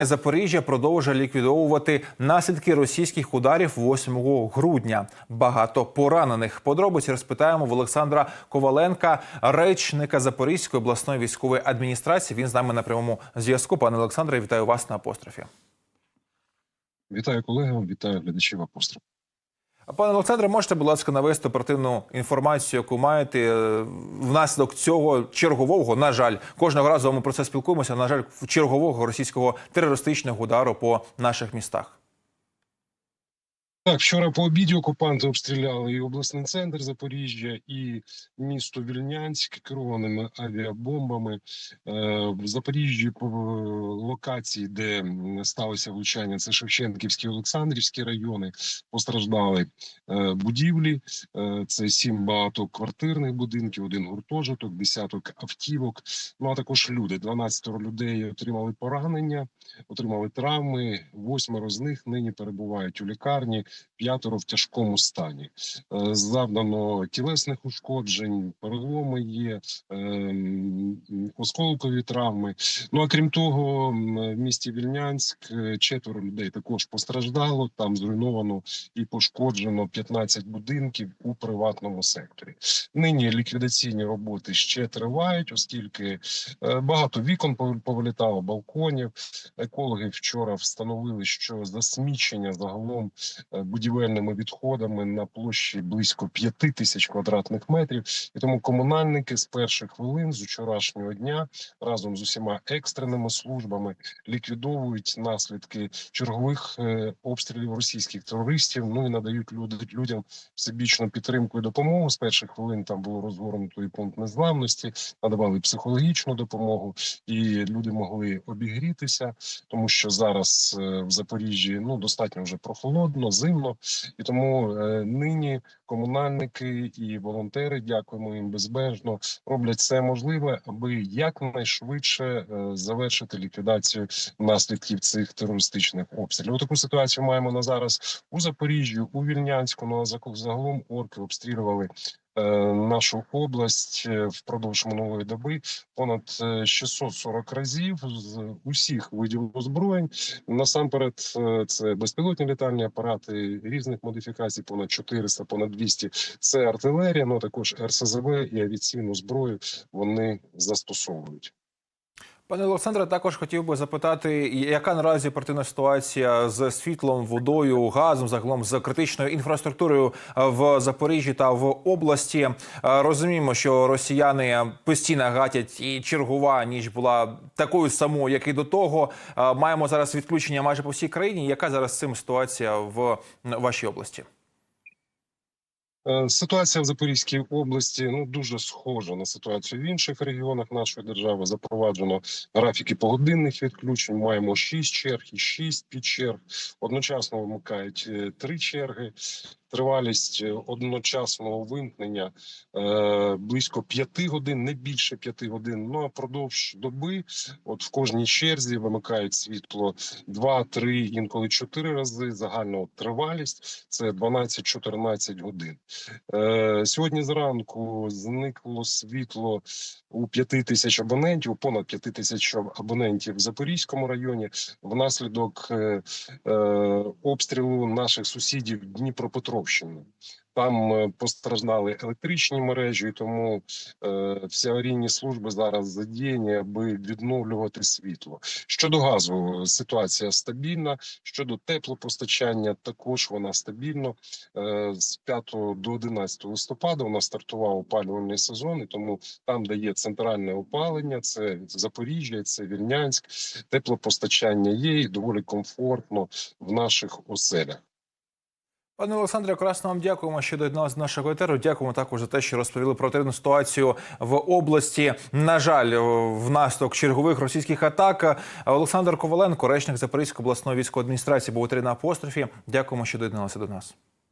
Запоріжжя продовжує ліквідовувати наслідки російських ударів 8 грудня. Багато поранених. Подробиці розпитаємо в Олександра Коваленка, речника Запорізької обласної військової адміністрації. Він з нами на прямому зв'язку. Пане Олександре, вітаю вас на апострофі. Вітаю колегам, вітаю глядачів апостроф. Пане Олександре, можете, будь ласка, навести оперативну інформацію, яку маєте е, внаслідок цього чергового, на жаль, кожного разу ми про це спілкуємося. На жаль, чергового російського терористичного удару по наших містах. Так, вчора по обіді окупанти обстріляли і обласний центр Запоріжжя, і місто Вільнянськ керованими авіабомбами. Е, В Запоріжжі по локації, де сталося влучання, це Шевченківські Олександрівські райони. Постраждали е, будівлі. Е, Це сім багатоквартирних будинків, один гуртожиток, десяток автівок. Ну а також люди. 12 людей отримали поранення, отримали травми. Восьмеро з них нині перебувають у лікарні п'ятеро в тяжкому стані. Е, Завдано тілесних ушкоджень, переломи є, ем, осколкові травми. Ну а крім того, в місті Вільнянськ е, четверо людей також постраждало. Там зруйновано і пошкоджено 15 будинків у приватному секторі. Нині ліквідаційні роботи ще тривають, оскільки е, багато вікон повилітало, балконів. Екологи вчора встановили, що засмічення загалом будівельними відходами на площі близько 5 тисяч квадратних метрів. І тому комунальники з перших хвилин з вчорашнього дня разом з усіма екстреними службами ліквідовують наслідки чергових е, обстрілів російських терористів. Ну і надають людям всебічну підтримку і допомогу. З перших хвилин там було розгорнуто і пункт незламності, надавали психологічну допомогу, і люди могли обігрітися, тому що зараз е, в Запоріжжі ну достатньо вже прохолодно, зимно, і тому е, нині комунальники і волонтери, дякуємо їм безбежно, роблять все можливе, аби якнайшвидше е, завершити ліквідацію наслідків цих терористичних обстрілів. Таку ситуацію маємо на зараз у Запоріжжі, у Вільнянську. Ну а загалом орки обстрілювали. Е, Нашу область е, впродовж минулої доби понад е, 640 разів з усіх видів озброєнь. Насамперед, е, це безпілотні літальні апарати різних модифікацій, понад 400, понад 200. Це артилерія, ну а також РСЗВ і авіаційну зброю вони застосовують. Пане Олександре, також хотів би запитати, яка наразі оперативна ситуація з світлом, водою, газом, загалом з критичною інфраструктурою е, в Запоріжжі та в області. Е, Розуміємо, що росіяни постійно гатять, і чергова ніч була такою самою, як і до того. Е, Маємо зараз відключення майже по всій країні. Яка зараз цим ситуація в вашій області? Е, Ситуація в Запорізькій області ну дуже схожа на ситуацію в інших регіонах нашої держави. Запроваджено графіки погодинних відключень. Маємо 6 черг і 6 підчерг. Одночасно вимикають е, три черги. Тривалість е, одночасного вимкнення е, близько 5 годин, не більше 5 годин. Ну а продовж доби, от в кожній черзі вимикають світло 2, 3, інколи 4 рази. Загальна тривалість це 12-14 годин. Е, сьогодні зранку зникло світло у 5 тисяч абонентів, понад 5 тисяч абонентів в Запорізькому районі внаслідок обстрілу наших сусідів Дніпропетровщини. Там е, постраждали електричні мережі, тому е, всі аварійні служби зараз задіяні, аби відновлювати світло. Щодо газу, ситуація стабільна. Щодо теплопостачання, також вона стабільна. Е, з 5 до 11 листопада у нас стартував опалювальний сезон, і тому там, де є центральне опалення, це Запоріжжя, це Вільнянськ, теплопостачання є і доволі комфортно в наших оселях. Пане Олександре, красно вам дякуємо, що доєдналися до нашого етеру. Дякуємо також за те, що розповіли про оперативну ситуацію в області. На жаль, внаслідок чергових російських атак. Олександр Коваленко, речник Запорізької обласної військової адміністрації, був у на апострофі. Дякуємо, що доєдналися до нас.